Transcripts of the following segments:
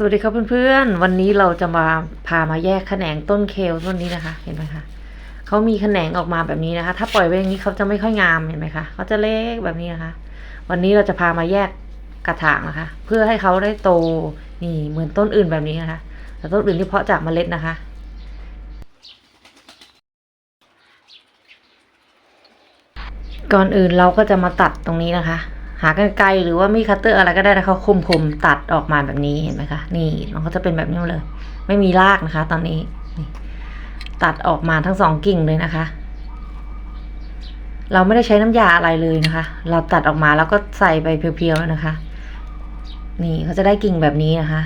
สวัสดีครับเพื่อนๆ วันนี้เราจะมาพามาแยกแขนงต้นเคลต้นนี้นะคะ เห็นไหมคะเขามีแขนงออกมาแบบนี้นะคะ ถ้าปล่อยไว้อย่างนี้เขาจะไม่ค่อยงามเห็นไหมคะเขาจะเล็กแบบนี้นะคะ วันนี้เราจะพามาแยกกระถางนะคะ เพื่อให้เขาได้โตนี่เหมือนต้นอื่นแบบนี้นะคะ แต่ต้นอื่นที่เพาะจากเมล็ดนะคะก่อนอื่นเราก็จะมาตัดตรงนี้นะคะ หากรรไกรหรือว่ามีคัตเตอร์อะไรก็ได้นะคะคมคมๆตัดออกมาแบบนี้เห็นไหมคะนี่มันก็จะเป็นแบบนี้เลย ไม่มีรากนะคะ ตอนนี้ตัดออกมาทั้งสองกิ่งเลยนะคะ เราไม่ได้ใช้น้ำยาอะไรเลยนะคะ เราตัดออกมาแล้วก็ใส่ไปเพียวๆนะคะ นี่เขาจะได้กิ่งแบบนี้นะคะ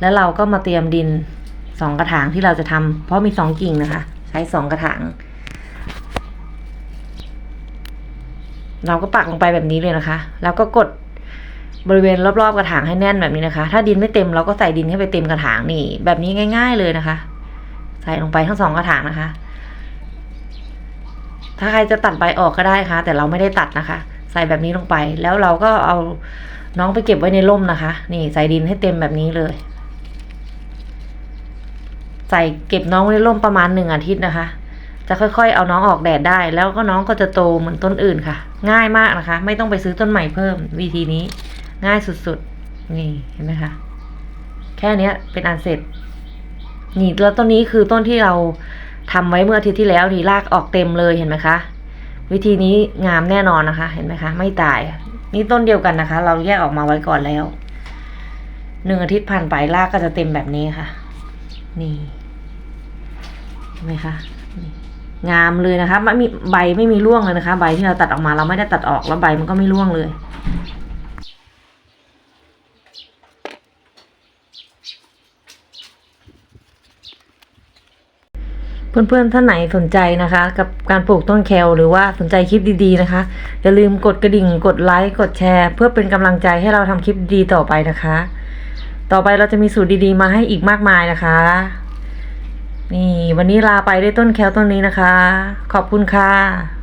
แล้วเราก็มาเตรียมดินสองกระถางที่เราจะทำเพราะมีสองกิ่งนะคะ ใช้สองกระถาง เราก็ปักลงไปแบบนี้เลยนะคะ แล้วก็กดบริเวณรอบๆกระถางให้แน่นแบบนี้นะคะ ถ้าดินไม่เต็มเราก็ใส่ดินให้ไปเต็มกระถางนี่ แบบนี้ง่าย ๆเลยนะคะ ใส่ลงไปทั้งสองกระถางนะคะ ถ้าใครจะตัดใบออกก็ได้ค่ะ แต่เราไม่ได้ตัดนะคะ ใส่แบบนี้ลงไป แล้วเราก็เอาน้องไปเก็บไว้ในร่มนะคะ นี่ใส่ดินให้เต็มแบบนี้เลย ใส่เก็บน้องไว้ในร่มประมาณหนึ่งอาทิตย์นะคะ จะค่อยๆ เอาน้องออกแดดได้ แล้วก็น้องก็จะโตเหมือนต้นอื่นค่ะ ง่ายมากนะคะ ไม่ต้องไปซื้อต้นใหม่เพิ่มวิธีนี้ ง่ายสุดๆ นี่เห็นไหมคะ แค่เนี้ยเป็นอันเสร็จ นี่แล้วต้นนี้คือต้นที่เราทำไว้เมื่ออาทิตย์ที่แล้วที่รากออกเต็มเลยเห็นไหมคะ วิธีนี้งามแน่นอนนะคะ เห็นไหมคะ ไม่ตาย นี่ต้นเดียวกันนะคะ เราแยกออกมาไว้ก่อนแล้วหนึ่งอาทิตย์ผ่านไปรากก็จะเต็มแบบนี้ค่ะ นี่เห็นไหมคะนี่ งามเลยนะคะไม่มีใบไม่มีร่วงเลยนะคะ ใบที่เราตัดออกมาเราไม่ได้ตัดออกแล้วใบมันก็ไม่ร่วงเลย เพื่อนๆท่านไหนสนใจนะคะ กับการปลูกต้นแคลหรือว่าสนใจคลิปดีๆนะคะ อย่าลืมกดกระดิ่งกดไลค์กดแชร์ เพื่อเป็นกำลังใจให้เราทำคลิปดีต่อไปนะคะ ต่อไปเราจะมีสูตรดีๆมาให้อีกมากมายนะคะ นี่วันนี้ลาไปด้วยต้นแคลต้นนี้นะคะ ขอบคุณค่ะ